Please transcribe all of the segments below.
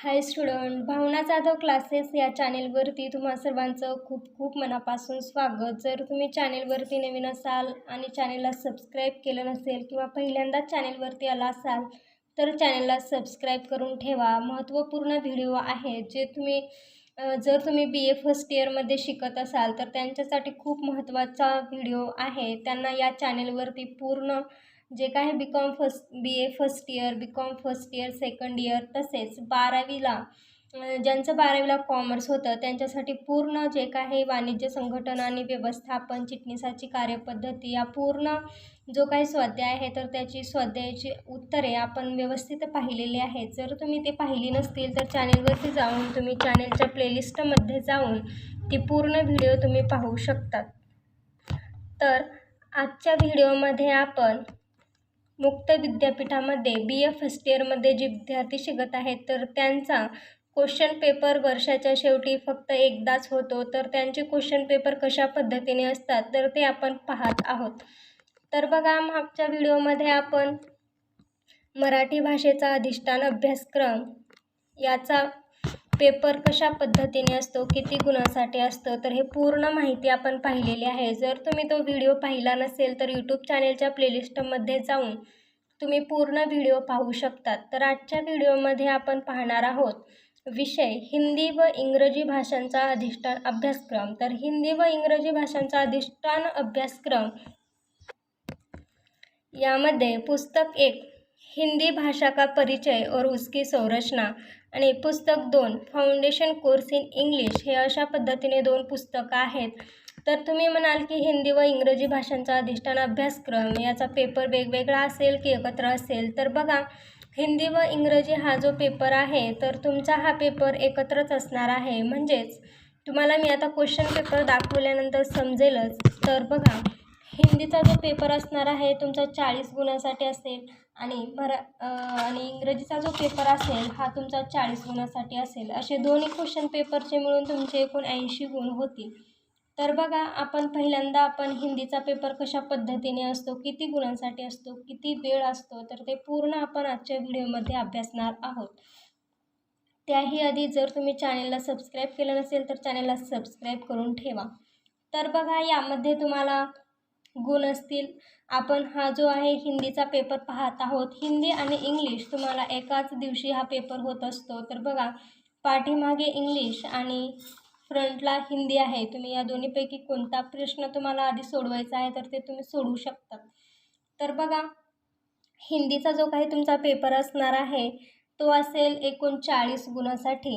Hi student Bhavana Jadhav classes या चॅनेलवरती तुम्हा सर्वांचं खूप खूप मनापासून स्वागत. जर तुम्ही चॅनेलवरती नवीन असाल आणि चॅनेलला सबस्क्राईब केलं नसेल किंवा पहिल्यांदाच चॅनेलवरती आला असाल तर चॅनेलला सबस्क्राईब करून ठेवा. महत्त्वपूर्ण व्हिडिओ आहेत जे तुम्ही जर तुम्ही बी ए फर्स्ट इयरमध्ये शिकत असाल तर त्यांच्यासाठी खूप महत्त्वाचा व्हिडिओ आहे. त्यांना या चॅनेलवरती पूर्ण जे काही B com first B A first year B com first year second year तसेच बारावीला ज्यांचं बारावीला कॉमर्स होतं त्यांच्यासाठी पूर्ण जे काही वाणिज्य संघटन आणि व्यवस्थापन चिटणीसाची कार्यपद्धती या पूर्ण जो काही स्वाध्याय आहे तर त्याची स्वाध्यायाची उत्तरे आपण व्यवस्थित पाहिलेली आहेत. जर तुम्ही ते पाहिली नसतील तर चॅनेलवरती जाऊन तुम्ही चॅनेलच्या प्लेलिस्टमध्ये जाऊन ती पूर्ण व्हिडिओ तुम्ही पाहू शकतात. तर आजच्या व्हिडिओमध्ये आपण मुक्त विद्यापीठामध्ये बी ए फर्स्ट इयरमध्ये जे विद्यार्थी शिकत आहेत तर त्यांचा क्वेश्चन पेपर वर्षाच्या शेवटी फक्त एकदाच होतो. तर त्यांचे क्वेश्चन पेपर कशा पद्धतीने असतात तर ते आपण पाहत आहोत. तर बघा मागच्या व्हिडिओमध्ये आपण मराठी भाषेचा अधिष्ठान अभ्यासक्रम याचा पेपर कशा पद्धतीने असतो किती गुणासाठी असतं तर हे पूर्ण माहिती आपण पाहिलेली आहे. जर तुम्ही तो व्हिडिओ पाहिला नसेल तर यूट्यूब चॅनेलच्या प्लेलिस्टमध्ये जाऊन तुम्ही पूर्ण व्हिडिओ पाहू शकतात. तर आजच्या व्हिडिओमध्ये आपण पाहणार आहोत विषय हिंदी व इंग्रजी भाषांचा अधिष्ठान अभ्यासक्रम. तर हिंदी व इंग्रजी भाषांचा अधिष्ठान अभ्यासक्रम यामध्ये पुस्तक एक हिंदी भाषा का परिचय और उसकी संरचना आणि पुस्तक दोन फाउंडेशन कोर्स इन इंग्लिश हे अशा पद्धतीने दोन पुस्तकं आहेत. तर तुम्ही म्हणाल की हिंदी व इंग्रजी भाषांचा अधिष्ठान अभ्यासक्रम याचा पेपर वेगवेगळा असेल की एकत्र असेल? तर बघा हिंदी व इंग्रजी हा जो पेपर आहे तर तुमचा हा पेपर एकत्रच असणार आहे. म्हणजेच तुम्हाला मी आता क्वेश्चन पेपर दाखवल्यानंतर समजेलच. तर बघा हिंदीचा जो पेपर असणार आहे तुमचा चाळीस गुणासाठी असेल आणि मरा आणि इंग्रजीचा जो पेपर असेल हा तुमचा चाळीस गुणासाठी असेल. असे दोन्ही क्वेश्चन पेपरचे मिळून तुमचे एकूण ऐंशी गुण होतील. तर बघा आपण पहिल्यांदा आपण हिंदीचा पेपर कशा पद्धतीने असतो किती गुणांसाठी असतो किती वेळ असतो तर ते पूर्ण आपण आजच्या व्हिडिओमध्ये अभ्यासणार आहोत. त्याही आधी जर तुम्ही चॅनेलला सबस्क्राईब केलं नसेल तर चॅनेलला सबस्क्राईब करून ठेवा. तर बघा यामध्ये तुम्हाला गुण असतील. आपण हा जो आहे हिंदीचा पेपर पाहत आहोत. हिंदी आणि इंग्लिश तुम्हाला एकाच दिवशी हा पेपर होत असतो. तर बघा पाठीमागे इंग्लिश आणि फ्रंटला हिंदी आहे. तुम्ही या दोन्हीपैकी कोणता प्रश्न तुम्हाला आधी सोडवायचा आहे तर ते तुम्ही सोडवू शकता. तर बघा हिंदीचा जो काही तुमचा पेपर असणार आहे तो असेल एकूण चाळीस गुणासाठी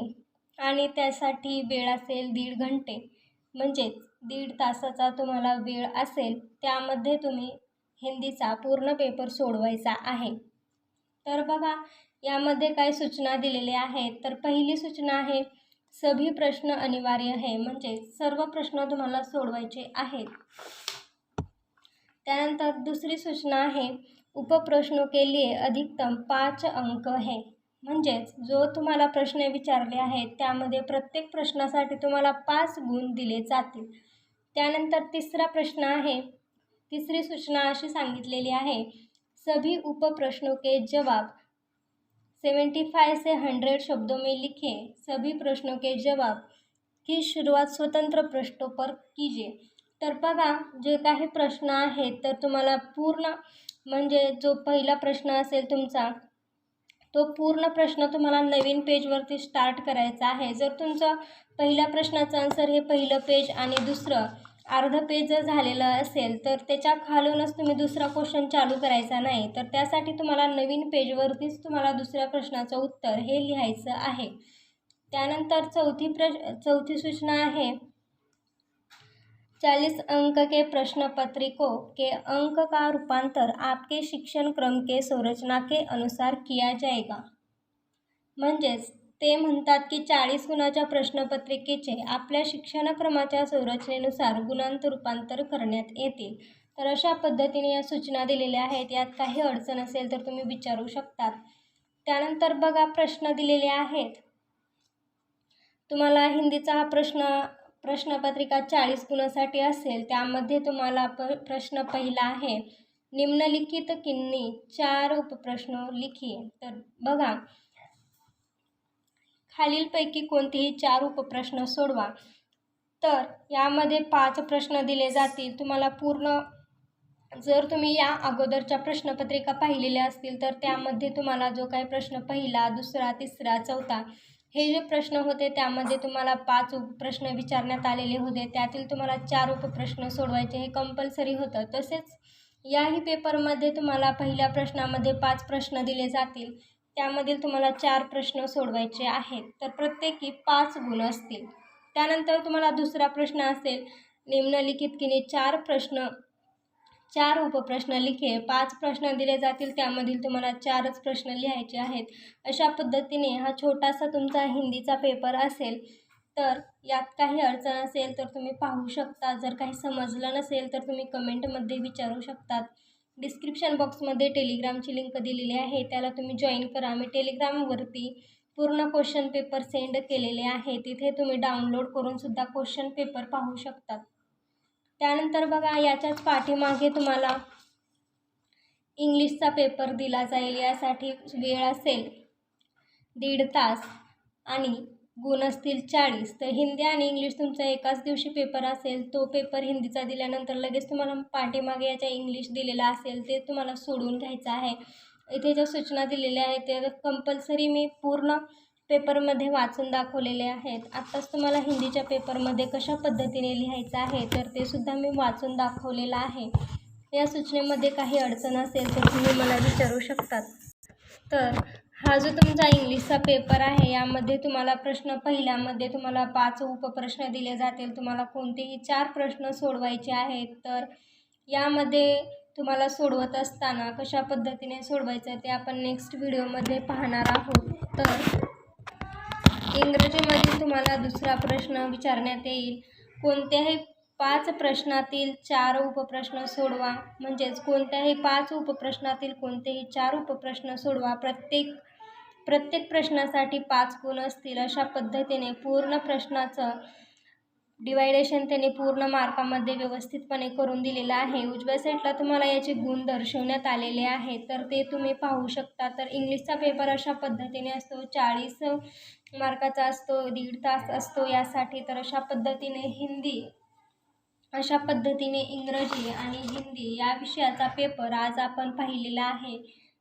आणि त्यासाठी वेळ असेल दीड घंटे. म्हणजेच दीड तासाचा तुम्हाला वेळ असेल त्यामध्ये तुम्ही हिंदीचा पूर्ण पेपर सोडवायचा आहे. तर बघा यामध्ये काय सूचना दिलेल्या आहेत? तर पहिली सूचना आहे सभी प्रश्न अनिवार्य आहे म्हणजे सर्व प्रश्न तुम्हाला सोडवायचे आहेत. त्यानंतर दुसरी सूचना आहे उपप्रश्नों के लिए अधिकतम पाच अंक है. म्हणजेच जो तुम्हाला प्रश्न विचारले आहेत त्यामध्ये प्रत्येक प्रश्नासाठी तुम्हाला पाच गुण दिले जातील. त्यानंतर तिसरा प्रश्न आहे तिसरी सूचना अशी सांगितलेली आहे सभी उपप्रश्नों के जवाब. सेवेंटी फाइव से हंड्रेड शब्दों में लिखे सभी प्रश्नों के जवाब. की सुरुवात स्वतंत्र प्रश्नों पर कीजिए. तर बघा जे काही प्रश्न आहेत तर तुम्हाला पूर्ण म्हणजे जो पहिला प्रश्न असेल तुमचा तो पूर्ण प्रश्न तुम्हाला नवीन पेजवरती स्टार्ट करायचा आहे. जर तुमचं पहिल्या प्रश्नाचं आन्सर हे पहिलं पेज आणि दुसरं अर्ध पेज जर झालेलं असेल तर त्याच्या खालूनच तुम्ही दुसरा क्वेश्चन चालू करायचा नाही. तर त्यासाठी तुम्हाला नवीन पेजवरतीच तुम्हाला दुसऱ्या प्रश्नाचं उत्तर हे लिहायचं आहे. त्यानंतर चौथी प्रश चौथी सूचना आहे. चालीस अंक के प्रश्न पत्रिकों के अंक का रूपांतर आपके शिक्षण क्रम के संरचना के अनुसार किया जाएगा। म्हणजेच ते म्हणतात की चाळीस गुणाच्या प्रश्नपत्रिकेचे आपल्या शिक्षणक्रमाच्या संरचनेनुसार गुणांत रूपांतर करण्यात येतील तर अशा पद्धतीने या सूचना दिलेल्या आहेत. यात काही अडचण असेल तर तुम्ही विचारू शकतात. त्यानंतर बघा प्रश्न दिलेले आहेत. तुम्हाला हिंदीचा हा प्रश्न प्रश्नपत्रिका चाळीस गुणासाठी असेल त्यामध्ये तुम्हाला प प्रश्न पहिला आहे निम्नलिखित किन्नी चार उपप्रश्न लिखी तर बघा खालीलपैकी कोणतेही चार उपप्रश्न सोडवा. तर यामध्ये पाच प्रश्न दिले जातील. तुम्हाला पूर्ण जर तुम्ही या अगोदरच्या प्रश्नपत्रिका पाहिलेल्या असतील तर त्यामध्ये तुम्हाला जो काही प्रश्न पहिला दुसरा तिसरा चौथा हे जे प्रश्न होते त्यामध्ये तुम्हाला पाच उपप्रश्न विचारण्यात आलेले होते. त्यातील तुम्हाला चार उपप्रश्न सोडवायचे हे कंपल्सरी होतं. तसेच याही पेपरमध्ये तुम्हाला पहिल्या प्रश्नामध्ये पाच प्रश्न दिले जातील. त्यामधील तुम्हाला चार प्रश्न सोडवायचे आहेत. तर प्रत्येकी पाच गुण असतील. त्यानंतर तुम्हाला दुसरा प्रश्न असेल. निम्नलिखित किने चार प्रश्न चार उपप्रश्न लिखे. पाच प्रश्न दिले जातील त्यामधील तुम्हाला चारच प्रश्न लिहायचे आहेत. अशा पद्धतीने हा छोटासा तुमचा हिंदीचा पेपर असेल तर यात काही अडचण असेल तर तुम्ही पाहू शकता. जर काही समजलं नसेल तर तुम्ही कमेंटमध्ये विचारू शकतात डिस्क्रिप्शन बॉक्समध्ये टेलिग्रामची लिंक दिलेली आहे. त्याला तुम्ही जॉईन करा. मी टेलिग्रामवरती पूर्ण क्वेश्चन पेपर सेंड केलेले आहे. तिथे तुम्ही डाउनलोड करून सुद्धा क्वेश्चन पेपर पाहू शकतात त्यानंतर बघा याच्याच पाठीमागे तुम्हाला इंग्लिशचा पेपर दिला जाईल. यासाठी वेळ असेल दीड तास आणि गुण असतील चाळीस. तर हिंदी आणि इंग्लिश तुमचा एकाच दिवशी पेपर असेल तो पेपर हिंदीचा दिल्यानंतर लगेच तुम्हाला पाठीमागे याच्या इंग्लिश दिलेला असेल ते तुम्हाला सोडून घ्यायचं आहे. इथे ज्या सूचना दिलेल्या आहेत त्या कंपल्सरी मी पूर्ण पेपरमध्ये वाचून दाखवलेले आहेत. आत्ताच तुम्हाला हिंदीच्या पेपरमध्ये कशा पद्धतीने लिहायचं आहे तर ते सुद्धा मी वाचून दाखवलेलं आहे. या सूचनेमध्ये काही अडचण असेल तर तुम्ही मला विचारू शकतात. तर हा जो तुमचा इंग्लिशचा पेपर आहे यामध्ये तुम्हाला प्रश्न पहिल्यामध्ये तुम्हाला पाच उपप्रश्न दिले जातील. तुम्हाला कोणतेही चार प्रश्न सोडवायचे आहेत तर यामध्ये तुम्हाला सोडवत असताना कशा पद्धतीने सोडवायचं ते आपण नेक्स्ट व्हिडिओमध्ये पाहणार आहोत. तर इंग्रजीमधील तुम्हाला दुसरा प्रश्न विचारण्यात येईल. कोणत्याही पाच प्रश्नातील चार उपप्रश्न सोडवा. म्हणजेच कोणत्याही पाच उपप्रश्नातील कोणतेही चार उपप्रश्न सोडवा. प्रत्येक प्रत्येक प्रश्नासाठी पाच गुण असतील अशा पद्धतीने पूर्ण प्रश्नाचं डिवायडेशन त्यांनी पूर्ण मार्कामध्ये व्यवस्थितपणे करून दिलेलं आहे. उजव्या साईडला तुम्हाला याचे गुण दर्शवण्यात आलेले आहे. तर ते तुम्ही पाहू शकता. तर इंग्लिशचा पेपर अशा पद्धतीने असतो. चाळीस मार्काचा असतो दीड तास असतो यासाठी तर अशा पद्धतीने हिंदी अशा पद्धतीने इंग्रजी आणि हिंदी या विषयाचा पेपर आज आपण पाहिलेला आहे.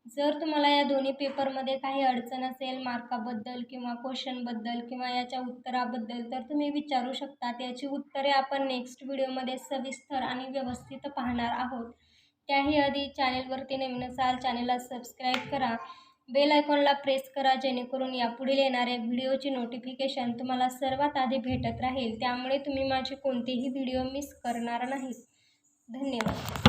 जर तुम्हाला या दोन्ही पेपरमध्ये काही अडचण असेल मार्काबद्दल किंवा क्वेश्चनबद्दल किंवा याच्या उत्तराबद्दल तर तुम्ही विचारू शकता. त्याची उत्तरे आपण नेक्स्ट व्हिडिओमध्ये सविस्तर आणि व्यवस्थित पाहणार आहोत. त्याही आधी चॅनेलवरती नवीन असाल चॅनेलला सबस्क्राईब करा. बेल आयकॉनला प्रेस करा जेणेकरून यापुढील येणाऱ्या व्हिडिओची नोटिफिकेशन तुम्हाला सर्वात आधी भेटत राहील. त्यामुळे तुम्ही माझे कोणतेही व्हिडिओ मिस करणार नाहीत. धन्यवाद.